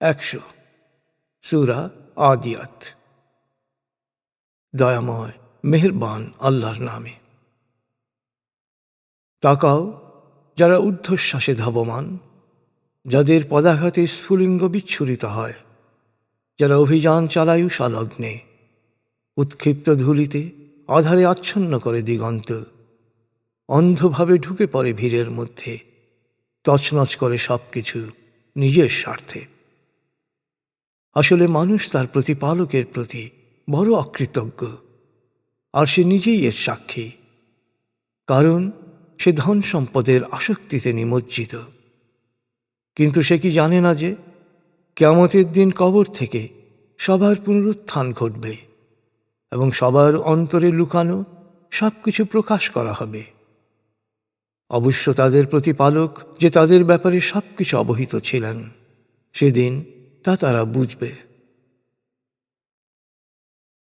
একশো। সুরা আদিয়াত। দয়াময়, মেহেরবান আল্লাহর নামে। তাকাও, যারা ঊর্ধ্বশ্বাসে ধাবমান, যাদের পদাঘাতে স্ফুলিঙ্গ বিচ্ছুরিত হয়, যারা অভিযান চালায়ু সালগ্নে উৎক্ষিপ্ত ধুলিতে আধারে আচ্ছন্ন করে দিগন্ত, অন্ধভাবে ঢুকে পড়ে ভিড়ের মধ্যে, তছনছ করে সব কিছু নিজের স্বার্থে। আসলে মানুষ তার প্রতিপালকের প্রতি বড় অকৃতজ্ঞ, আর সে নিজেই এর সাক্ষী, কারণ সে ধন সম্পদের আসক্তিতে নিমজ্জিত। কিন্তু সে কি জানে না যে কেয়ামতের দিন কবর থেকে সবার পুনরুত্থান ঘটবে এবং সবার অন্তরে লুকানো সব কিছু প্রকাশ করা হবে। অবশ্য তাদের প্রতিপালক যে তাদের ব্যাপারে সব কিছু অবহিত ছিলেন, সেদিন Tatar Abucbe